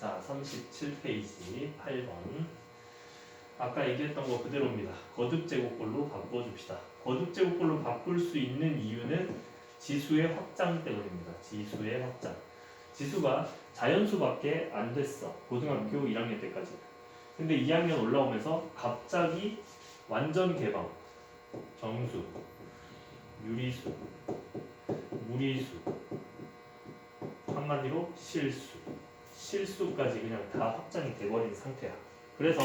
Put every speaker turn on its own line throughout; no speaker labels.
자, 37페이지 8번. 아까 얘기했던 거 그대로입니다. 거듭 제곱꼴로 바꿔줍시다. 거듭 제곱꼴로 바꿀 수 있는 이유는 지수의 확장 때문입니다. 지수의 확장. 지수가 자연수밖에 안 됐어. 고등학교 1학년 때까지. 근데 2학년 올라오면서 갑자기 완전 개방. 정수, 유리수, 무리수, 한마디로 실수, 실수까지 그냥 다 확장이 돼버린 상태야. 그래서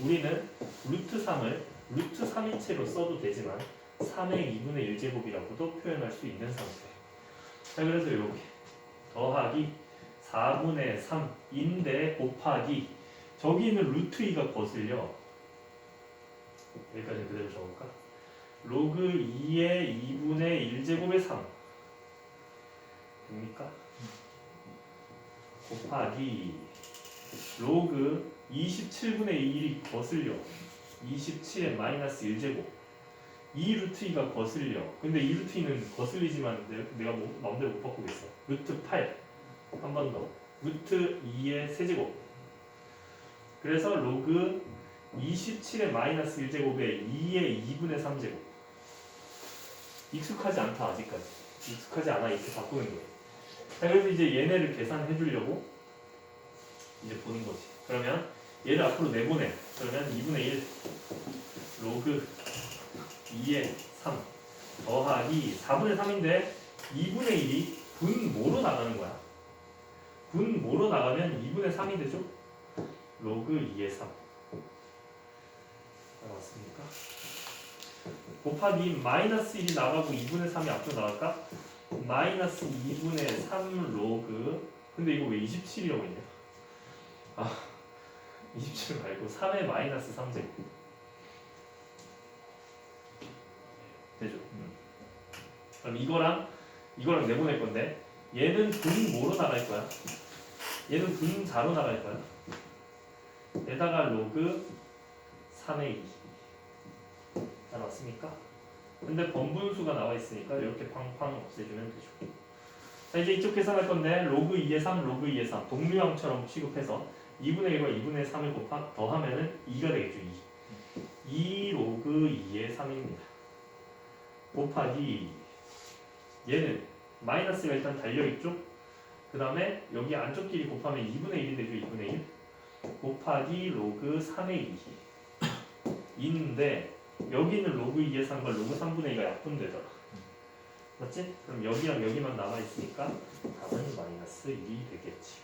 우리는 루트 3을 루트 3인체로 써도 되지만 3의 2분의 1제곱이라고도 표현할 수 있는 상태. 자, 그래서 이렇게 더하기 4분의 3인데 곱하기 저기 있는 루트 2가 거슬려 여기까지 그대로 적을까? 로그 2의 2분의 1제곱의 3 됩니까? 곱하기 로그 27분의 1이 거슬려. 27의 마이너스 1제곱. 이 루트 2가 거슬려. 근데 이 루트 2는 거슬리지만 내, 내가 뭐, 마음대로 못 바꾸겠어. 루트 8 한 번 더. 루트 2의 세제곱. 그래서 로그 27의 마이너스 1제곱에 2의 2분의 3제곱. 익숙하지 않다 아직까지. 익숙하지 않아 이렇게 바꾸는 거예요 자 그래서 이제 얘네를 계산해 주려고 이제 보는 거지. 그러면 얘를 앞으로 내보내. 그러면 2분의 1 로그 2의 3 더하기 4분의 3인데 2분의 1이 분 모로 나가는 거야. 분 모로 나가면 2분의 3이 되죠? 로그 2의 3 나왔습니까? 곱하기 마이너스 1이 나가고 2분의 3이 앞으로 나갈까? 마이너스 2분의 3 로그 근데 이거 왜 27이라고 있냐? 아 27 말고 3의 마이너스 3제곱 되죠? 음. 그럼 이거랑 이거랑 내보낼 건데 얘는 분 뭐로 나갈 거야? 얘는 분 4로 나갈 거야 에다가 로그 3의 2잘 왔습니까? 근데 번분수가 나와 있으니까 이렇게 팡팡 없애주면 되죠. 자 이제 이쪽 계산할 건데 로그 2의 3, 로그 2의 3 동류항처럼 취급해서 2분의 1과 2분의 3을 곱하 더하면은 2가 되겠죠. 2. 2 로그 2의 3입니다. 곱하기 얘는 마이너스가 일단 달려있죠. 그 다음에 여기 안쪽 길이 곱하면 2분의 1이 되죠. 2분의 1 곱하기 로그 3의 2 인데 여기는 로그 2의 3과 로그 3분의 2가 약분되더라. 맞지? 그럼 여기랑 여기만 남아있으니까 답은 마이너스 1이 되겠지.